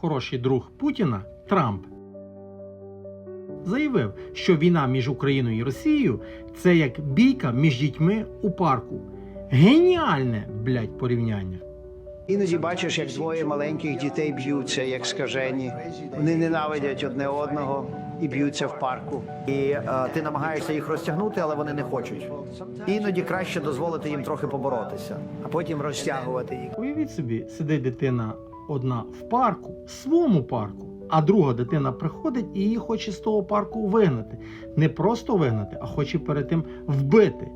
хороший друг Путіна Трамп, заявив, що війна між Україною і Росією це як бійка між дітьми у парку. Геніальне, блядь, порівняння. Іноді бачиш, як двоє маленьких дітей б'ються, як скажені. Вони ненавидять одне одного і б'ються в парку. І е, ти намагаєшся їх розтягнути, але вони не хочуть. Іноді краще дозволити їм трохи поборотися. а потім розтягувати їх. Уявіть собі, сидить дитина одна в парку, в своєму парку, а друга дитина приходить і її хоче з того парку вигнати. Не просто вигнати, а хоче перед тим вбити.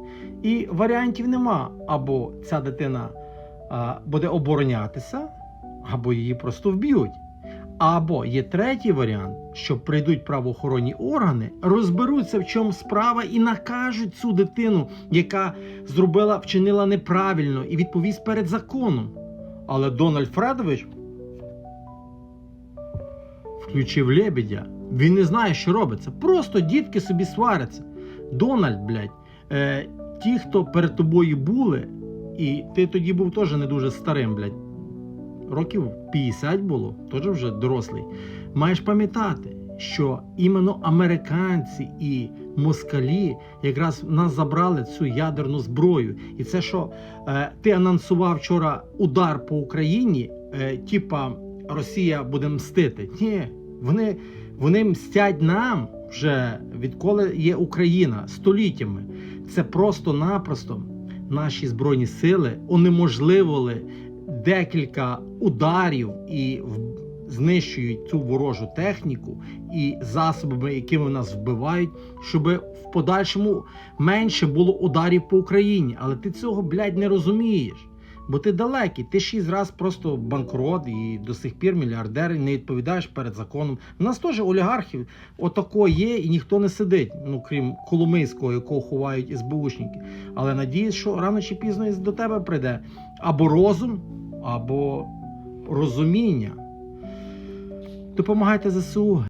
І варіантів нема. Або ця дитина а, буде оборонятися, або її просто вб'ють. Або є третій варіант, що прийдуть правоохоронні органи, розберуться, в чому справа, і накажуть цю дитину, яка зробила, вчинила неправильно і відповість перед законом. Але Дональд Фредович включив лебедя. Він не знає, що робиться. Просто дітки собі сваряться. Дональд, блядь, е, ті, хто перед тобою були, і ти тоді був теж не дуже старим, блядь. Років 50 було, теж вже дорослий. Маєш пам'ятати, що іменно американці і москалі якраз нас забрали цю ядерну зброю. І це що е, ти анонсував вчора удар по Україні, е, типа Росія буде мстити. Ні, вони, вони мстять нам вже відколи є Україна століттями. Це просто-напросто наші збройні сили унеможливили декілька ударів і знищують цю ворожу техніку і засобами, якими нас вбивають, щоб в подальшому менше було ударів по Україні. Але ти цього, блядь, не розумієш. Бо ти далекий, ти шість раз просто банкрот і до сих пір мільярдер, і не відповідаєш перед законом. У нас теж олігархів отако є, і ніхто не сидить, ну крім Коломийського, якого ховають СБУшники. Але надіюсь, що рано чи пізно до тебе прийде або розум, або розуміння. Допомагайте ЗСУ.